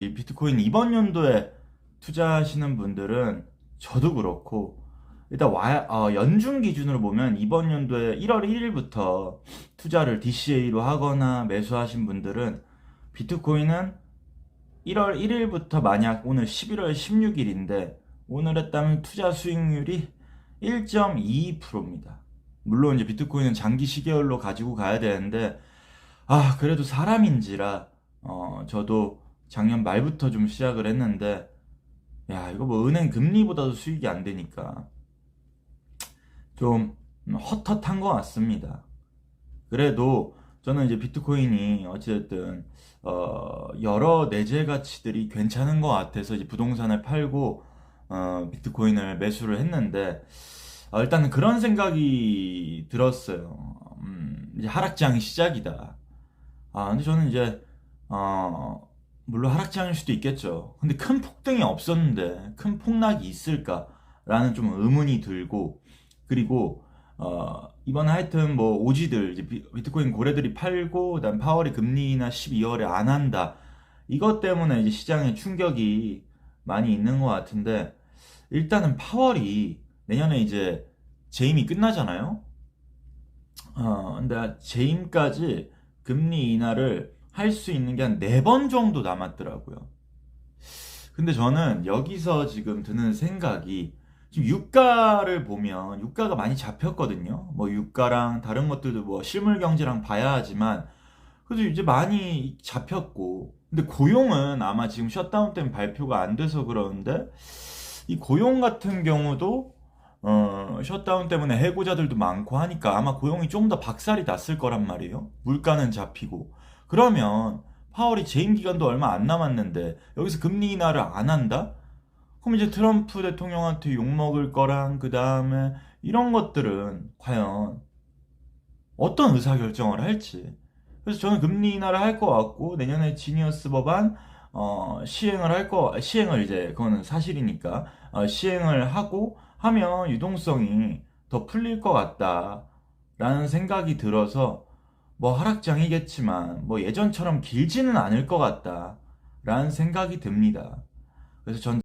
이 비트코인 이번 연도에 투자하시는 분들은 저도 그렇고 일단 와, 어, 연중 기준으로 보면 이번 연도에 1월 1일부터 투자를 DCA로 하거나 매수하신 분들은 비트코인은 1월 1일부터 만약 오늘 11월 16일인데 오늘 했다면 투자 수익률이 1.22%입니다. 물론 이제 비트코인은 장기 시계열로 가지고 가야 되는데 아 그래도 사람인지라 어 저도 작년 말부터 좀 시작을 했는데 야 이거 뭐 은행 금리보다도 수익이 안 되니까 좀 헛헛한 것 같습니다. 그래도 저는 이제 비트코인이 어찌됐든 어 여러 내재 가치들이 괜찮은 것 같아서 이제 부동산을 팔고 어 비트코인을 매수를 했는데 어, 일단은 그런 생각이 들었어요. 음, 이제 하락장이 시작이다. 아, 근데 저는 이제, 어, 물론 하락장일 수도 있겠죠. 근데 큰 폭등이 없었는데, 큰 폭락이 있을까라는 좀 의문이 들고, 그리고, 어, 이번에 하여튼 뭐, 오지들, 이제 비- 비트코인 고래들이 팔고, 그다음 파월이 금리나 12월에 안 한다. 이것 때문에 이제 시장에 충격이 많이 있는 것 같은데, 일단은 파월이 내년에 이제 재임이 끝나잖아요. 어, 근데 재임까지 금리 인하를 할 수 있는 게 한 네 번 정도 남았더라고요. 근데 저는 여기서 지금 드는 생각이 지금 유가를 보면 유가가 많이 잡혔거든요. 뭐 유가랑 다른 것들도 뭐 실물 경제랑 봐야 하지만 그래도 이제 많이 잡혔고 근데 고용은 아마 지금 셧다운 때문에 발표가 안 돼서 그러는데 이 고용 같은 경우도 어, 셧다운 때문에 해고자들도 많고 하니까 아마 고용이 좀 더 박살이 났을 거란 말이에요. 물가는 잡히고. 그러면 파월이 재임 기간도 얼마 안 남았는데 여기서 금리 인하를 안 한다? 그럼 이제 트럼프 대통령한테 욕먹을 거랑 그 다음에 이런 것들은 과연 어떤 의사결정을 할지. 그래서 저는 금리 인하를 할 것 같고 내년에 지니어스 법안 어, 시행을 할 거, 시행을 이제 그거는 사실이니까 어, 시행을 하고 하면 유동성이 더 풀릴 것 같다라는 생각이 들어서 뭐 하락장이겠지만 뭐 예전처럼 길지는 않을 것 같다 라는 생각이 듭니다. 그래서 전